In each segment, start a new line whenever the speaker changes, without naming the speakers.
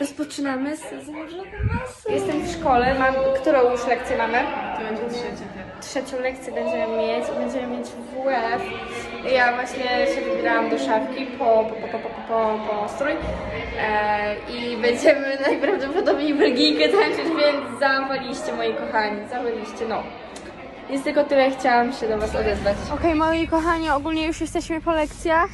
rozpoczynamy sezon masy. Jestem w szkole, mam, którą już lekcję mamy?
To będzie trzecia
Trzecią lekcję będziemy mieć i będziemy mieć WF. Ja właśnie się wybierałam do szafki po, po, po, po, po, po, po strój e, i będziemy najprawdopodobniej Belgijkę tańczyć, więc zawaliście moi kochani, zawaliście, no. Jest tylko tyle, chciałam się do Was odezwać. Okej, moi kochani, ogólnie już jesteśmy po lekcjach.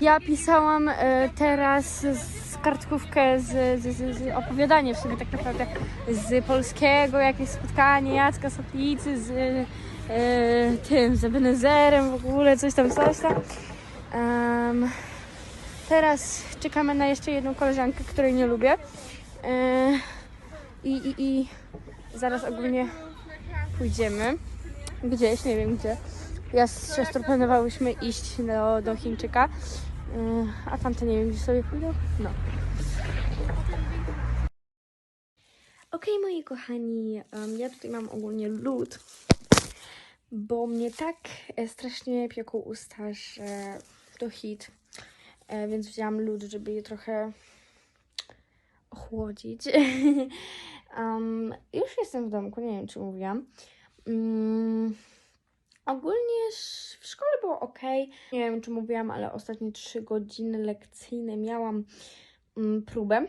Ja pisałam e, teraz z kartkówkę z, z, z, z opowiadanie w sumie tak naprawdę z polskiego, jakieś spotkanie Jacka Soplicy z e, tym, z Ebenezerem w ogóle, coś tam, coś tam. Em, teraz czekamy na jeszcze jedną koleżankę, której nie lubię. E, i, i, I zaraz ogólnie pójdziemy gdzieś, nie wiem gdzie. Ja z siostrą planowałyśmy iść do, do Chińczyka, a tamte nie wiem gdzie sobie pójdą. No. Okej, moi kochani, em, ja tutaj mam ogólnie lód, bo mnie tak e, strasznie pieką usta, że to hit, e, więc wzięłam lód, żeby je trochę ochłodzić. um, już jestem w domku, nie wiem czy mówiłam. Mm, ogólnie w szkole było ok. Nie wiem, czy mówiłam, ale ostatnie trzy godziny lekcyjne miałam mm, próbę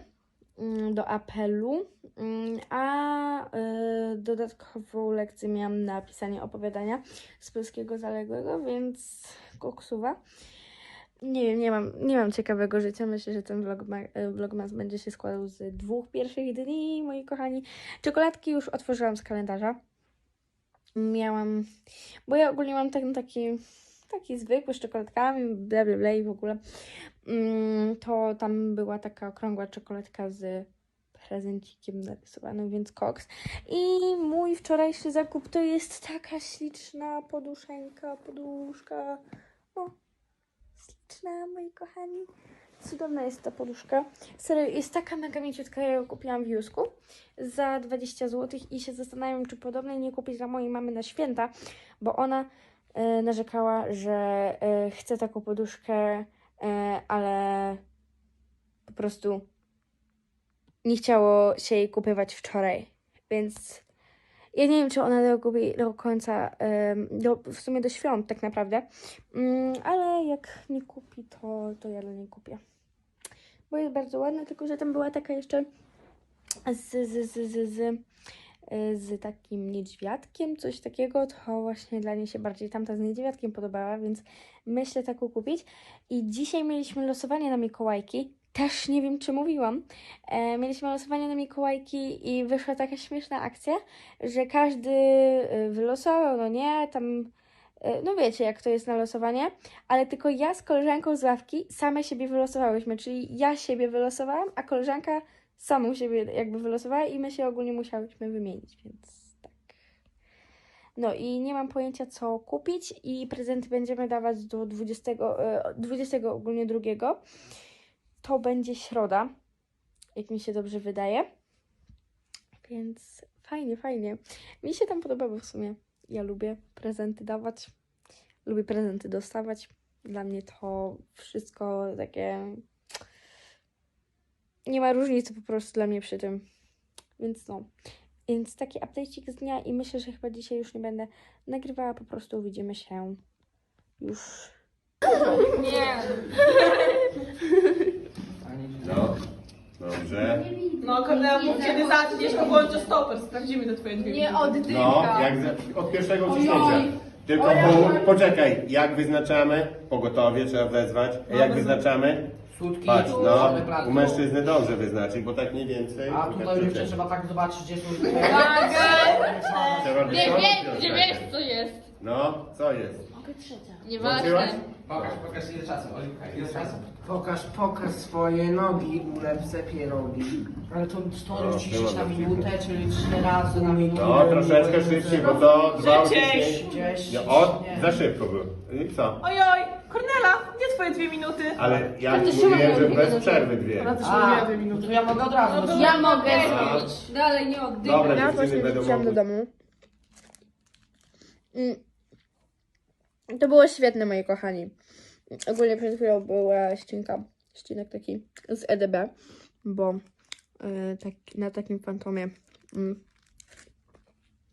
mm, do apelu, mm, a y, dodatkową lekcję miałam na pisanie opowiadania z polskiego zaległego, więc koksuwa. Nie wiem, nie mam, nie mam ciekawego życia. Myślę, że ten vlogma, e, vlogmas będzie się składał z dwóch pierwszych dni, moi kochani. Czekoladki już otworzyłam z kalendarza miałam, bo ja ogólnie mam ten taki, taki zwykły z czekoladkami, bla bla bla i w ogóle, mm, to tam była taka okrągła czekoladka z prezencikiem narysowanym, więc koks. I mój wczorajszy zakup to jest taka śliczna poduszenka, poduszka, o, śliczna, moi kochani. Cudowna jest ta poduszka. Serio, jest taka mega mięciutka, ja ją kupiłam w Jusku za 20 zł i się zastanawiam, czy podobnej nie kupić dla mojej mamy na święta, bo ona e, narzekała, że e, chce taką poduszkę, e, ale po prostu nie chciało się jej kupywać wczoraj, więc ja nie wiem, czy ona kupi do końca, do, w sumie do świąt tak naprawdę, mm, ale jak nie kupi, to, to ja dla niej kupię. Bo jest bardzo ładna, tylko że tam była taka jeszcze z, z, z, z, z, z takim niedźwiadkiem, coś takiego, to właśnie dla niej się bardziej tamta z niedźwiadkiem podobała, więc myślę taką kupić. I dzisiaj mieliśmy losowanie na Mikołajki. Też nie wiem, czy mówiłam. E, mieliśmy losowanie na Mikołajki i wyszła taka śmieszna akcja, że każdy y, wylosował, no nie, tam, y, no wiecie, jak to jest na losowanie, ale tylko ja z koleżanką z ławki same siebie wylosowałyśmy, czyli ja siebie wylosowałam, a koleżanka samą siebie jakby wylosowała i my się ogólnie musiałyśmy wymienić, więc tak. No i nie mam pojęcia co kupić i prezenty będziemy dawać do 20, e, 20 ogólnie drugiego. To będzie środa, jak mi się dobrze wydaje. Więc fajnie, fajnie. Mi się tam podoba, bo w sumie ja lubię prezenty dawać. Lubię prezenty dostawać. Dla mnie to wszystko takie nie ma różnicy po prostu dla mnie przy tym. Więc no. Więc taki update'ik z dnia i myślę, że chyba dzisiaj już nie będę nagrywała, po prostu widzimy się już.
No, dobrze.
No, Kornela, mów kiedy zaczniesz, to włączę stoper, sprawdzimy te twoje dwie
Nie
minuty.
oddycha.
No, jak z, od pierwszego ciśnięcia. Tylko po, poczekaj, jak wyznaczamy? Pogotowie trzeba wezwać. A jak wyznaczamy?
Słodki
Patrz, no,
mamy
u mężczyzny dobrze wyznaczyć, bo tak mniej więcej.
A
tak
tutaj jeszcze
przecież.
trzeba tak zobaczyć, gdzie są...
Trzeba
Nie wiesz, nie wiesz co jest.
No, co jest?
Nieważne.
Włączyłaś?
Pokaż, pokaż ile czasu, Oliwka, ile czasu.
Pokaż, pokaż swoje nogi, ulepce pierogi.
Ale to stąd ćwiczyć
było
na
tak
minutę, czyli trzy razy na minutę.
No, troszeczkę szybciej, bo to dwa odciśnie.
Gdzieś,
No, o, za szybko było. I co?
Ojoj, Twoje dwie minuty?
Ale ja
Ale to się
mówiłem,
ma
że
dwie
bez
minuty.
przerwy dwie.
Ona też
A,
mówiła dwie minuty.
to ja mogę od razu.
No Ja mogę zrobić. Dalej nie oddycham.
Dobra,
Ja
dziewczyny
właśnie
będą
wróciłam do
mogły.
domu. Mm. To było świetne, moi kochani. Ogólnie przed chwilą była ścinka, ścinek taki z EDB, bo y, tak, na takim fantomie. Mm.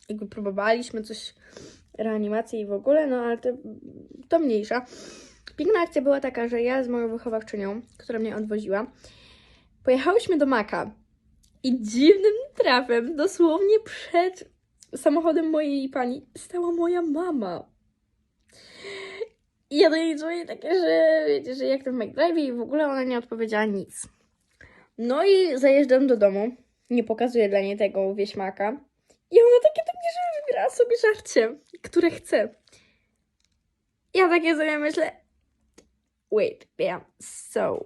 Jakby próbowaliśmy coś, reanimacji i w ogóle, no ale to, to mniejsza. Piękna akcja była taka, że ja z moją wychowawczynią, która mnie odwoziła, pojechałyśmy do Maka i dziwnym trafem, dosłownie przed samochodem mojej pani, stała moja mama. I ja do niej dzwonię takie, że wiecie, że jak to w McDrive i w ogóle ona nie odpowiedziała nic. No i zajeżdżam do domu, nie pokazuję dla niej tego wieśmaka i ona takie do mnie, że wybiera sobie żarcie, które chce. Ja takie sobie myślę, wait, yeah, so,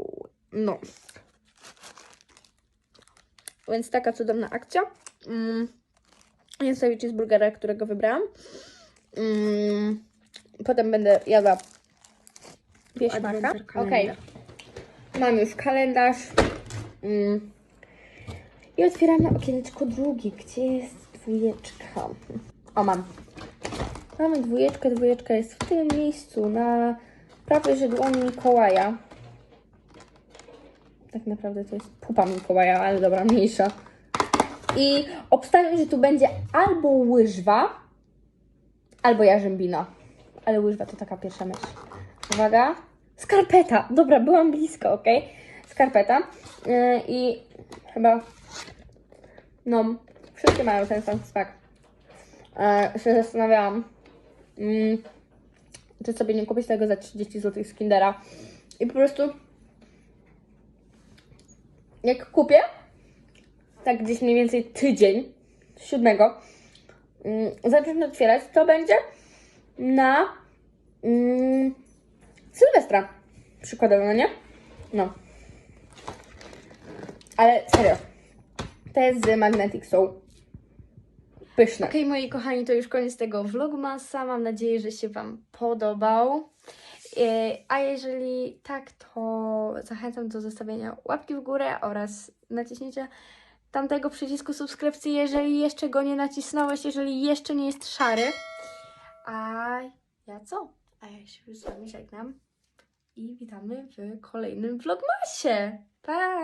no. Więc taka cudowna akcja. Mm. Jest sobie cheeseburgera, którego wybrałam. Mm. Potem będę jadła.
Adventure
Okej.
kalendar.
Mam już kalendarz. Mm. I otwieramy okieneczko drugie. Gdzie jest dwójeczka? O, mam. Mamy dwójeczkę. Dwójeczka jest w tym miejscu, na prawej żydłoni Mikołaja. Tak naprawdę to jest pupa Mikołaja, ale dobra, mniejsza. I obstawiam, że tu będzie albo łyżwa, albo jarzębina. Ale łyżwa to taka pierwsza myśl. Uwaga. Skarpeta. Dobra, byłam blisko, ok? Skarpeta. Yy, I chyba. No, wszystkie mają ten sam smak. Yy, się zastanawiałam, mm, czy sobie nie kupić tego za 30 zł z Kindera. I po prostu. Jak kupię, tak gdzieś mniej więcej tydzień, siódmego, mm, zacznę otwierać, to będzie na mm, Sylwestra. Przykładowo, no nie? No. Ale serio. To jest z Magnetic Soul. Pyszne. Okej, moi kochani, to już koniec tego vlogmasa. Mam nadzieję, że się Wam podobał. E, A jeżeli tak, to zachęcam do zostawienia łapki w górę oraz naciśnięcia tamtego przycisku subskrypcji, jeżeli jeszcze go nie nacisnąłeś, jeżeli jeszcze nie jest szary. A ja co? A ja się już z Wami żegnam i witamy w kolejnym vlogmasie. Pa!